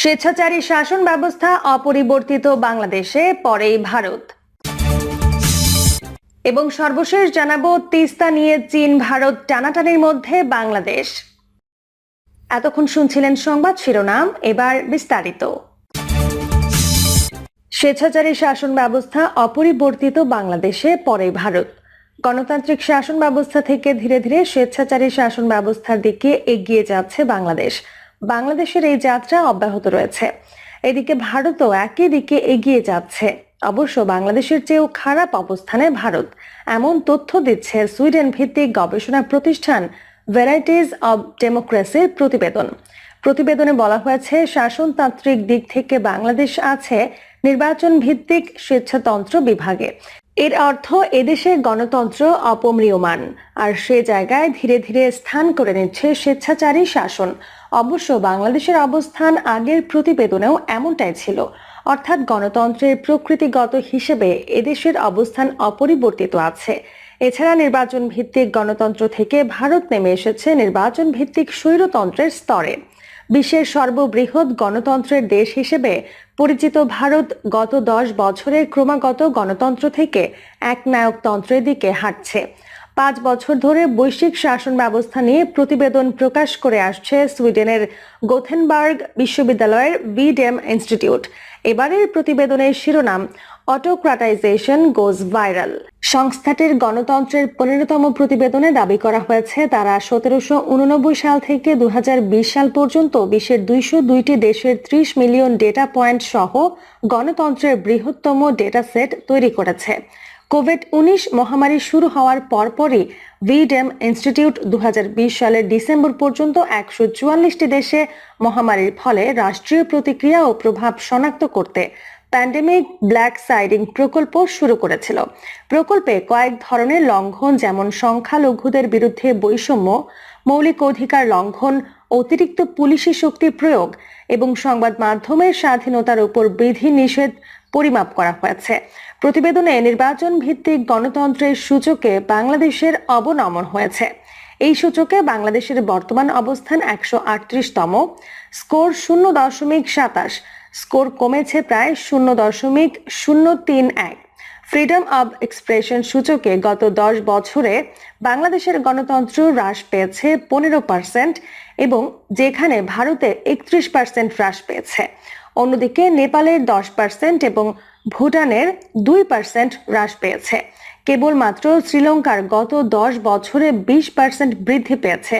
স্বেচ্ছাচারী শাসন ব্যবস্থা অপরিবর্তিত বাংলাদেশে, পরেই ভারত। এবং সর্বশেষ জানাব, তিস্তা নিয়ে চীন, ভারত টানাটানির মধ্যে বাংলাদেশ। এতক্ষণ শুনছিলেন সংবাদ শিরোনাম, এবার বিস্তারিত। স্বেচ্ছাচারী শাসন ব্যবস্থা অপরিবর্তিত বাংলাদেশে পরে ভারত। গণতান্ত্রিক শাসন ব্যবস্থা থেকে ধীরে ধীরে স্বেচ্ছাচারী শাসন ব্যবস্থার দিকে এগিয়ে যাচ্ছে বাংলাদেশ। বাংলাদেশের এই যাত্রা অব্যাহত রয়েছে। এদিকে ভারতও একই দিকে এগিয়ে যাচ্ছে। অবশ্য বাংলাদেশের চেয়েও খারাপ অবস্থানে ভারত। এমন তথ্য দিচ্ছে সুইডেন ভিত্তিক গবেষণা প্রতিষ্ঠান ভ্যারাইটিজ অব ডেমোক্রেসির প্রতিবেদন। প্রতিবেদনে বলা হয়েছে, শাসনতান্ত্রিক দিক থেকে বাংলাদেশ আছে নির্বাচন ভিত্তিক স্বেচ্ছাতন্ত্র বিভাগে। এর অর্থ, এদেশে গণতন্ত্র অপমৃয়মান। আর সে জায়গায় ধীরে ধীরে স্থান করে নিচ্ছে স্বেচ্ছাচারী শাসন। অবশ্য বাংলাদেশের অবস্থান আগের প্রতিবেদনেও এমনটাই ছিল। অর্থাৎ গণতন্ত্রের প্রকৃতিগত হিসেবে এদেশের অবস্থান অপরিবর্তিত আছে। এছাড়া নির্বাচন ভিত্তিক গণতন্ত্র থেকে ভারত নেমে এসেছে নির্বাচন ভিত্তিক স্বৈরতন্ত্রের স্তরে। বিশ্বের সর্ববৃহৎ গণতন্ত্রের দেশ হিসেবে পরিচিত ভারত গত দশ বছরের ক্রমাগত গণতন্ত্র থেকে একনায়কতন্ত্রের দিকে হাঁটছে। পাঁচ বছর ধরে বৈশ্বিক শাসন ব্যবস্থা নিয়ে প্রতিবেদন প্রকাশ করে আসছে সুইডেনের গোথেনবার্গ বিশ্ববিদ্যালয়ের বিডেম ইনস্টিটিউট। এবারের প্রতিবেদনের শিরোনাম অটোক্রাটাইজেশন গোজ ভাইরাল। সংস্থাটির গণতন্ত্রের পনেরোতম প্রতিবেদনে দাবি করা হয়েছে, তারা সতেরোশো উননব্বই সাল থেকে দু হাজার বিশ সাল পর্যন্ত বিশ্বের দুইশো দুইটি দেশের ত্রিশ মিলিয়ন ডেটা পয়েন্ট সহ গণতন্ত্রের বৃহত্তম ডেটা সেট তৈরি করেছে। কোভিড উনিশ মহামারী শুরু হওয়ার পরপরই ভিডেম ইনস্টিটিউট দুহাজার বিশ সালের ডিসেম্বর পর্যন্ত একশো চুয়াল্লিশটি দেশে মহামারীর ফলে রাষ্ট্রীয় প্রতিক্রিয়া ও প্রভাব শনাক্ত করতে প্যান্ডেমিক ব্ল্যাক সাইডিং প্রকল্প শুরু করেছিল। প্রকল্পে কয়েক ধরনের লঙ্ঘন যেমন সংখ্যালঘুদের বিরুদ্ধে বৈষম্য, মৌলিক অধিকার লঙ্ঘন, অতিরিক্ত পুলিশি শক্তি প্রয়োগ এবং সংবাদ মাধ্যমের স্বাধীনতার উপর বিধি নিষেধ পরিমাপ করা হয়েছে। প্রতিবেদনে নির্বাচন ভিত্তিক গণতন্ত্রের সূচকে বাংলাদেশের অবনমন হয়েছে। এই সূচকে বাংলাদেশের বর্তমান অবস্থান একশো আটত্রিশতম, স্কোর শূন্য দশমিক সাতাশ, স্কোর কমেছে প্রায় শূন্য দশমিক শূন্য তিন এক। ফ্রিডম অব এক্সপ্রেশন সূচকে গত দশ বছরে বাংলাদেশের গণতন্ত্র হ্রাস পেয়েছে পনেরো পার্সেন্ট এবং যেখানে ভারতে একত্রিশ পার্সেন্ট হ্রাস পেয়েছে। অন্যদিকে নেপালের দশ পার্সেন্ট এবং ভুটানের দুই পার্সেন্ট হ্রাস পেয়েছে। কেবলমাত্র শ্রীলঙ্কার গত দশ বছরে বিশ পার্সেন্ট বৃদ্ধি পেয়েছে।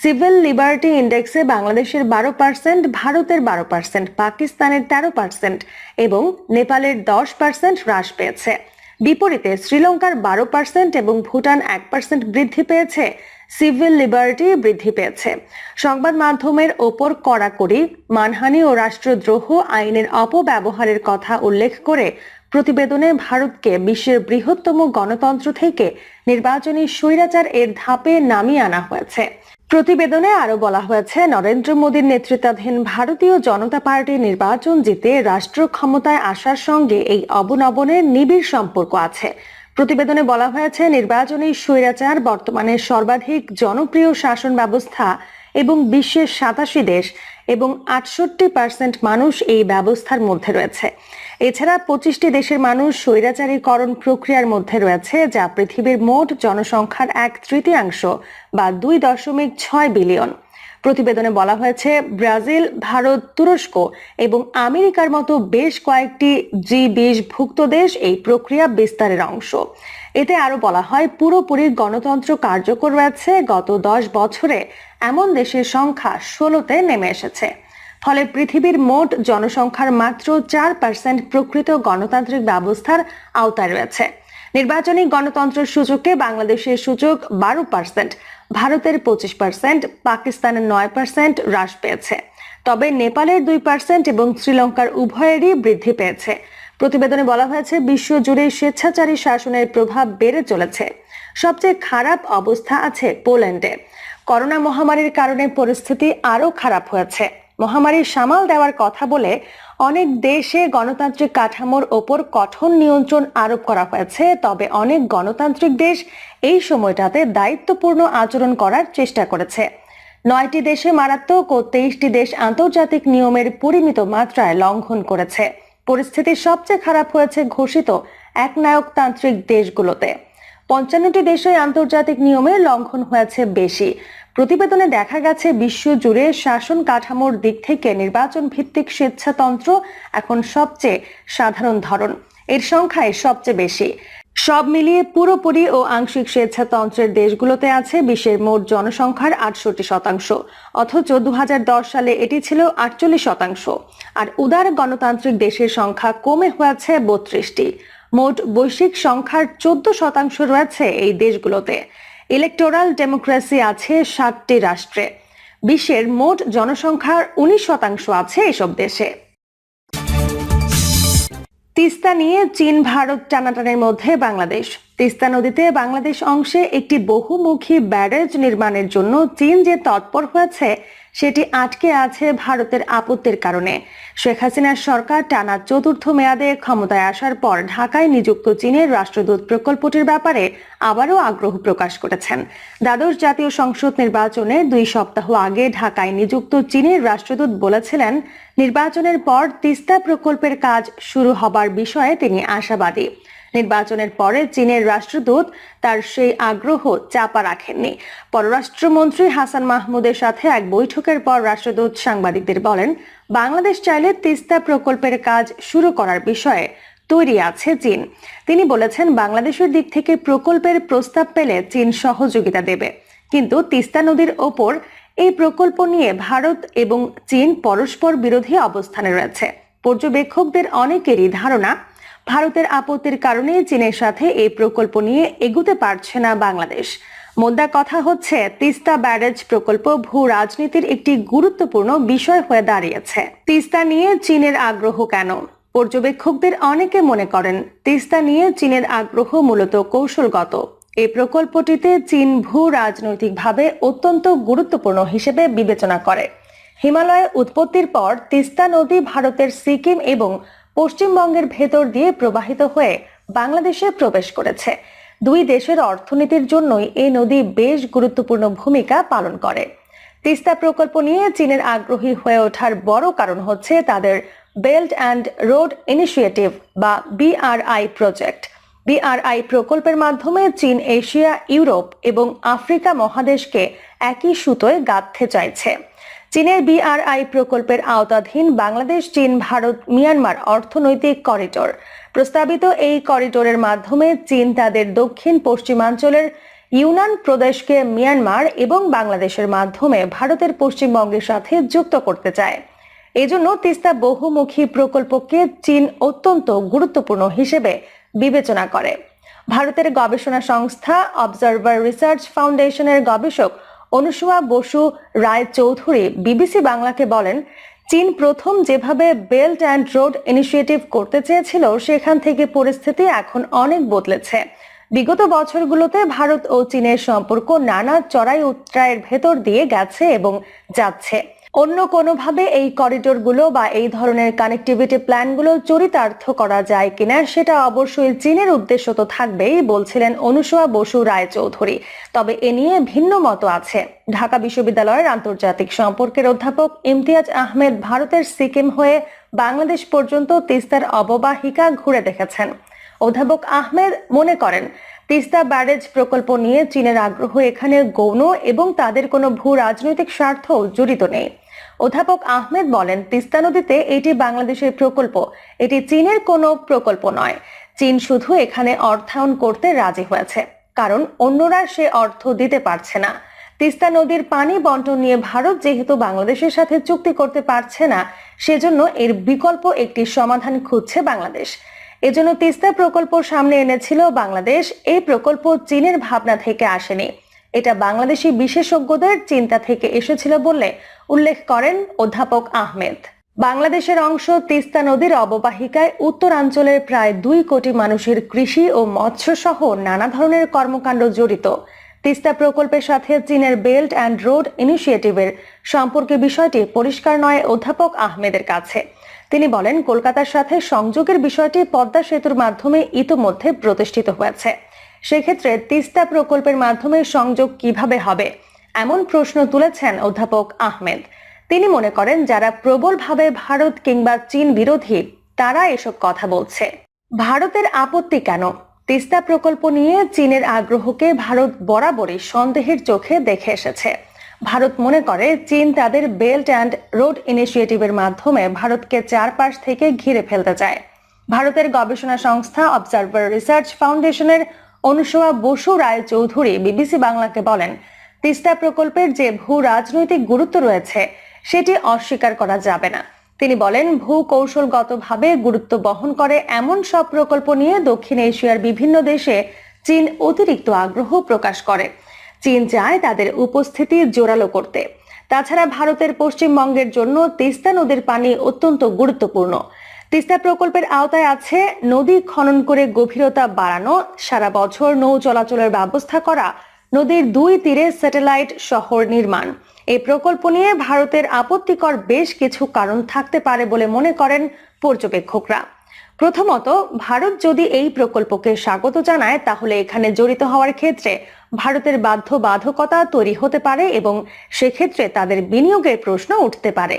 সিভিল লিবার্টি ইন্ডেক্সে বাংলাদেশের বারো পার্সেন্ট ভারতের বারো পার্সেন্ট পাকিস্তানের তেরো পার্সেন্ট এবং নেপালের দশ পার্সেন্ট হ্রাস পেয়েছে। বিপরীতে শ্রীলঙ্কার বারো পার্সেন্ট এবং ভুটান এক পার্সেন্ট বৃদ্ধি পেয়েছে। সিভিল লিবার্টি বৃদ্ধি পেয়েছে। সংবাদ মাধ্যমের ওপর কড়াকড়ি মানহানি ও রাষ্ট্রদ্রোহ আইনের অপব্যবহারের কথা উল্লেখ করে প্রতিবেদনে ভারতকে বিশ্বের বৃহত্তম গণতন্ত্র থেকে নির্বাচনী স্বৈরাচার এর ধাপে নামিয়ে আনা হয়েছে। প্রতিবেদনে আরও বলা হয়েছে, নরেন্দ্র মোদীর নেতৃত্বাধীন ভারতীয় জনতা পার্টি নির্বাচন জিতে রাষ্ট্র ক্ষমতায় আসার সঙ্গে এই অবনবনের নিবিড় সম্পর্ক আছে। প্রতিবেদনে বলা হয়েছে, নির্বাচনী স্বৈরাচার বর্তমানে সর্বাধিক জনপ্রিয় শাসন ব্যবস্থা এবং বিশ্বের সাতাশি দেশ এবং আটষট্টি পার্সেন্ট মানুষ এই ব্যবস্থার মধ্যে রয়েছে। এছাড়া পঁচিশটি দেশের মানুষ স্বৈরাচারীকরণ প্রক্রিয়ার মধ্যে রয়েছে, যা পৃথিবীর মোট জনসংখ্যার এক তৃতীয়াংশ বা দুই দশমিক ছয় বিলিয়ন। প্রতিবেদনে বলা হয়েছে, ব্রাজিল, ভারত, তুরস্ক এবং আমেরিকার মতো বেশ কয়েকটি জি বিশ ভুক্ত দেশ এই প্রক্রিয়া বিস্তারের অংশ। এতে আরও বলা হয়, পুরোপুরি গণতন্ত্র কার্যকর রয়েছে। গত দশ বছরে এমন দেশের সংখ্যা ষোলোতে নেমে এসেছে। ফলে পৃথিবীর মোট জনসংখ্যার মাত্র চার পার্সেন্ট প্রকৃত গণতান্ত্রিক ব্যবস্থার আওতায় রয়েছে। নির্বাচনী গণতন্ত্রের সূচকে বাংলাদেশের সূচক বারো পার্সেন্ট ভারতের পঁচিশ পার্সেন্ট পাকিস্তানের নয় পার্সেন্ট হ্রাস পেয়েছে। তবে নেপালের দুই পার্সেন্ট এবং শ্রীলঙ্কার উভয়েরই বৃদ্ধি পেয়েছে। প্রতিবেদনে বলা হয়েছে, বিশ্বজুড়ে স্বেচ্ছাচারী শাসনের প্রভাব বেড়ে চলেছে। সবচেয়ে খারাপ অবস্থা আছে পোল্যান্ডে। করোনা মহামারীর কারণে পরিস্থিতি আরও খারাপ হয়েছে। মহামারীর সামাল দেওয়ার কথা বলে অনেক দেশে গণতান্ত্রিক কাঠামোর ওপর কঠোর নিয়ন্ত্রণ আরোপ করা হয়েছে। তবে অনেক গণতান্ত্রিক দেশ এই সময়টাতে দায়িত্বপূর্ণ আচরণ করার চেষ্টা করেছে। নয়টি দেশে মারাত্মক ও তেইশটি দেশ আন্তর্জাতিক নিয়মের পরিমিত মাত্রায় লঙ্ঘন করেছে। পরিস্থিতি সবচেয়ে খারাপ হয়েছে ঘোষিত একনায়কতান্ত্রিক দেশগুলোতে। পঞ্চান্নটি দেশে আন্তর্জাতিক নিয়মের লঙ্ঘন হয়েছে বেশি। প্রতিবেদনে দেখা গেছে বিশ্বজুড়ে শাসন কাঠামোর দিক থেকে নির্বাচন ভিত্তিক স্বেচ্ছাতন্ত্র এখন সবচেয়ে সাধারণ ধরন। এর সংখ্যায় সবচেয়ে বেশি। সব মিলিয়ে পুরোপুরি ও আংশিক স্বেচ্ছাতন্ত্রের দেশগুলোতে আছে বিশ্বের মোট জনসংখ্যার আটষট্টি শতাংশ। অথচ দু হাজার দশ সালে এটি ছিল আটচল্লিশ শতাংশ। আর উদার গণতান্ত্রিক দেশের সংখ্যা কমে হয়েছে বত্রিশটি। মোট বৈশ্বিক সংখ্যার চোদ্দ শতাংশ রয়েছে এই দেশগুলোতে। ইলেকটোরাল ডেমোক্রেসি আছে সাতটি রাষ্ট্রে। বিশ্বের মোট জনসংখ্যার উনিশ শতাংশ আছে এসব দেশে। তিস্তা নিয়ে চীন, ভারত, টানাটানের মধ্যে বাংলাদেশ। তিস্তা নদীতে বাংলাদেশ অংশে একটি বহুমুখী ব্যারেজ নির্মাণের জন্য চীন যে তৎপর হয়েছে সেটি আটকে আছে ভারতের আপত্তির কারণে। শেখ হাসিনার সরকার টানা চতুর্থ মেয়াদে ক্ষমতায় আসার পর ঢাকায় নিযুক্ত চীনের রাষ্ট্রদূত প্রকল্পটির ব্যাপারে আবারও আগ্রহ প্রকাশ করেছেন। দ্বাদশ জাতীয় সংসদ নির্বাচনে দুই সপ্তাহ আগে ঢাকায় নিযুক্ত চীনের রাষ্ট্রদূত বলেছিলেন, নির্বাচনের পর তিস্তা প্রকল্পের কাজ শুরু হবার বিষয়ে তিনি আশাবাদী। নির্বাচনের পরে চীনের রাষ্ট্রদূত তার সেই আগ্রহ চাপা রাখেননি। পররাষ্ট্রমন্ত্রী হাসান মাহমুদের সাথে এক বৈঠকের পর রাষ্ট্রদূত সাংবাদিকদের বলেন, বাংলাদেশ চাইলে তিস্তা প্রকল্পের কাজ শুরু করার বিষয়ে তৈরি আছে চীন। তিনি বলেছেন, বাংলাদেশের দিক থেকে প্রকল্পের প্রস্তাব পেলে চীন সহযোগিতা দেবে। কিন্তু তিস্তা নদীর ওপর এই প্রকল্প নিয়ে ভারত এবং চীন পরস্পর বিরোধী অবস্থানে রয়েছে। পর্যবেক্ষকদের অনেকেরই ধারণা ভারতের আপত্তির কারণে চীনের সাথে এই প্রকল্প নিয়ে এগুতে পারছে না বাংলাদেশ। মোদ্দা কথা হচ্ছে, তিস্তা ব্যারেজ প্রকল্প ভূ রাজনীতির একটি গুরুত্বপূর্ণ বিষয় হয়ে দাঁড়িয়েছে। তিস্তা নিয়ে চীনের আগ্রহ কেন? পর্যবেক্ষকদের অনেকে মনে করেন, তিস্তা নিয়ে চীনের আগ্রহ মূলত কৌশলগত। এই প্রকল্পটিতে চীন ভূ রাজনৈতিকভাবে অত্যন্ত গুরুত্বপূর্ণ হিসেবে বিবেচনা করে। হিমালয়ে উৎপত্তির পর তিস্তা নদী ভারতের সিকিম এবং পশ্চিমবঙ্গের ভেতর দিয়ে প্রবাহিত হয়ে বাংলাদেশে প্রবেশ করেছে। দুই দেশের অর্থনীতির জন্যই এই নদী বেশ গুরুত্বপূর্ণ ভূমিকা পালন করে। তিস্তা প্রকল্প নিয়ে চীনের আগ্রহী হয়ে ওঠার বড় কারণ হচ্ছে তাদের বেল্ট অ্যান্ড রোড ইনিশিয়েটিভ বা বিআরআই প্রজেক্ট বিআরআই প্রকল্পের মাধ্যমে চীন, এশিয়া, ইউরোপ এবং আফ্রিকা মহাদেশকে একই সুতোয় গাঁথতে চাইছে। চীনের বিআরআই প্রকল্পের আওতাধীন বাংলাদেশ, চীন, ভারত, মিয়ানমার অর্থনৈতিক করিডোর। প্রস্তাবিত এই করিডোরের মাধ্যমে চীন তাদের দক্ষিণ পশ্চিমাঞ্চলের ইউনান প্রদেশকে মিয়ানমার এবং বাংলাদেশের মাধ্যমে ভারতের পশ্চিমবঙ্গের সাথে যুক্ত করতে চায়। এজন্য তিস্তা বহুমুখী প্রকল্পকে চীন অত্যন্ত গুরুত্বপূর্ণ হিসেবে বিবেচনা করে। ভারতের গবেষণা সংস্থা অবজারভার রিসার্চ ফাউন্ডেশনের গবেষক অনুসুয়া বসু রায় চৌধুরী বিবিসি বাংলাকে বলেন, চীন প্রথম যেভাবে বেল্ট অ্যান্ড রোড ইনিশিয়েটিভ করতে চেয়েছিল, সেখান থেকে পরিস্থিতি এখন অনেক বদলেছে। বিগত বছরগুলোতে ভারত ও চীনের সম্পর্ক নানা চড়াই উত্তরায়ের ভেতর দিয়ে গেছে এবং যাচ্ছে। অন্য কোনোভাবে এই করিডোরগুলো বা এই ধরনের কানেক্টিভিটি প্ল্যানগুলো চরিতার্থ করা যায় কিনা, সেটা অবশ্যই চীনের উদ্দেশ্য তো থাকবেই, বলছিলেন অনুসুয়া বসু রায়চৌধুরী। তবে এ নিয়ে ভিন্ন মত আছে। ঢাকা বিশ্ববিদ্যালয়ের আন্তর্জাতিক সম্পর্কের অধ্যাপক ইমতিয়াজ আহমেদ ভারতের সিকিম হয়ে বাংলাদেশ পর্যন্ত তিস্তার অববাহিকা ঘুরে দেখেছেন। অধ্যাপক আহমেদ মনে করেন, তিস্তা ব্যারেজ প্রকল্প নিয়ে চীনের আগ্রহ এখানে গৌণ এবং তাদের কোনো ভূ রাজনৈতিক স্বার্থ জড়িত নেই। অধ্যাপক আহমেদ বলেন, তিস্তা নদীতে এটি বাংলাদেশের প্রকল্প। এটি চীনের কোনো প্রকল্প নয়। চীন শুধু এখানে অর্থায়ন করতে রাজি হয়েছে, কারণ অন্যরা সে অর্থ দিতে পারছে না। তিস্তা নদীর পানি বন্টন নিয়ে ভারত যেহেতু বাংলাদেশের সাথে চুক্তি করতে পারছে না, সেজন্য এর বিকল্প একটি সমাধান খুঁজছে বাংলাদেশ। এজন্য তিস্তা প্রকল্প সামনে এনেছিল বাংলাদেশ। এই প্রকল্প চীনের ভাবনা থেকে আসেনি। এটা বাংলাদেশি বিশেষজ্ঞদের চিন্তা থেকে এসেছিল বলে উল্লেখ করেন অধ্যাপক আহমেদ। বাংলাদেশের অংশ তিস্তা নদীর অববাহিকায় উত্তরাঞ্চলের প্রায় দুই কোটি মানুষের কৃষি ও মৎস্য সহ নানা ধরনের কর্মকাণ্ড জড়িত। তিস্তা প্রকল্পের সাথে চীনের বেল্ট অ্যান্ড রোড ইনিশিয়েটিভের সম্পর্কে বিষয়টি পরিষ্কার নয় অধ্যাপক আহমেদের কাছে। তিনি বলেন, কলকাতার সাথে সংযোগের বিষয়টি পদ্মা সেতুর মাধ্যমে ইতোমধ্যে প্রতিষ্ঠিত হয়েছে। সেক্ষেত্রে তিস্তা প্রকল্পের মাধ্যমে সংযোগ কীভাবে হবে? এমন প্রশ্ন তুলেছেন অধ্যাপক আহমেদ। তিনি মনে করেন, যারা প্রবলভাবে ভারত কিংবা চীন বিরোধী, তারা এসব কথা বলছে। ভারতের আপত্তি কেন? তিস্তা প্রকল্প নিয়ে চীনের আগ্রহকে ভারত বরাবরই সন্দেহের চোখে দেখে এসেছে। ভারত মনে করে, চীন তাদের বেল্ট অ্যান্ড রোড ইনিশিয়েটিভের মাধ্যমে ভারতকে চারপাশ থেকে ঘিরে ফেলতে চায়। ভারতের গবেষণা সংস্থা অবজারভার রিসার্চ ফাউন্ডেশনের অনুসোয়া বসু রায় চৌধুরী বিবিসি বাংলাকে বলেন, তিস্তা প্রকল্পের যে ভূ রাজনৈতিক গুরুত্ব রয়েছে, সেটি অস্বীকার করা যাবে না। তিনি বলেন, ভূ কৌশলগতভাবে গুরুত্ব বহন করে এমন সব প্রকল্প নিয়ে দক্ষিণ এশিয়ার বিভিন্ন দেশে চীন অতিরিক্ত আগ্রহ প্রকাশ করে। চীন চায় তাদের উপস্থিতি জোরালো করতে। তাছাড়া ভারতের পশ্চিমবঙ্গের জন্য তিস্তা নদীর পানি অত্যন্ত গুরুত্বপূর্ণ। তিস্তা প্রকল্পের আওতায় আছে নদী খনন করে গভীরতা বাড়ানো, সারা বছর নৌ চলাচলের ব্যবস্থা করা, নদীর দুই তীরে স্যাটেলাইট শহর নির্মাণ। এই প্রকল্প নিয়ে ভারতের আপত্তিকর বেশ কিছু কারণ থাকতে পারে বলে মনে করেন পর্যবেক্ষকরা। প্রথমত, ভারত যদি এই প্রকল্পকে স্বাগত জানায়, তাহলে এখানে জড়িত হওয়ার ক্ষেত্রে ভারতের বাধ্যবাধকতা তৈরি হতে পারে এবং সেক্ষেত্রে তাদের বিনিয়োগের প্রশ্ন উঠতে পারে।